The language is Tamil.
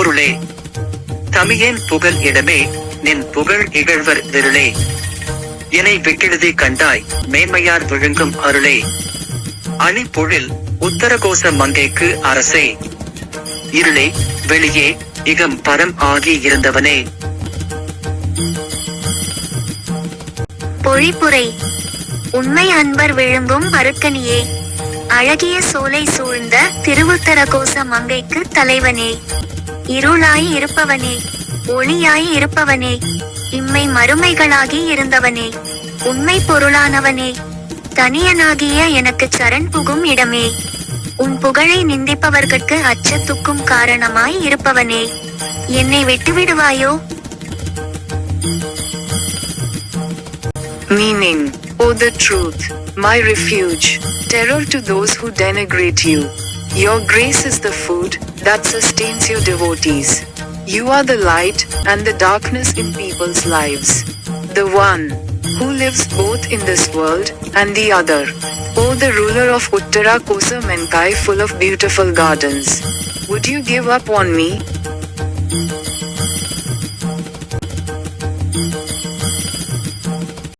பொருளே. தமியேன் புகழ் இடமே நின் புகழ் இகழ்வர் விருளே. இணை விக்கெழுதி கண்டாய் மேன்மையார் விழுங்கும் அருளே. அணிப்பொழில் உத்தரகோச மங்கைக்கு அரசே. இருளே வெளியே இகம் பரம் ஆகி இருந்தவனே. பொழிப்புரை. உண்மை அன்பர் விழுங்கும் அருக்கனியே அழகிய சோலை சூழ்ந்த திருவுத்தரகோச மங்கைக்கு தலைவனே. இருளாய் இருப்பவனே ஒளியாய் இருப்பவனே இம்மை மறுமைகளாகி இருந்தவனே உண்மை பொருளானவனே தனியனாகிய எனக்கு சரண் புகும் இடமே உன் புகழை நிந்திப்பவர்கட்கு அச்சத்துக்கும் காரணமாய் இருப்பவனே என்னை விட்டுவிடுவாயோ Meaning, O the truth, my refuge, terror to those who denigrate you. Your grace is the food that sustains your devotees. You are the light and the darkness in people's lives. The one who lives both in this world and the other. O the ruler of Uttara Kosa Menkai full of beautiful gardens. Would you give up on me,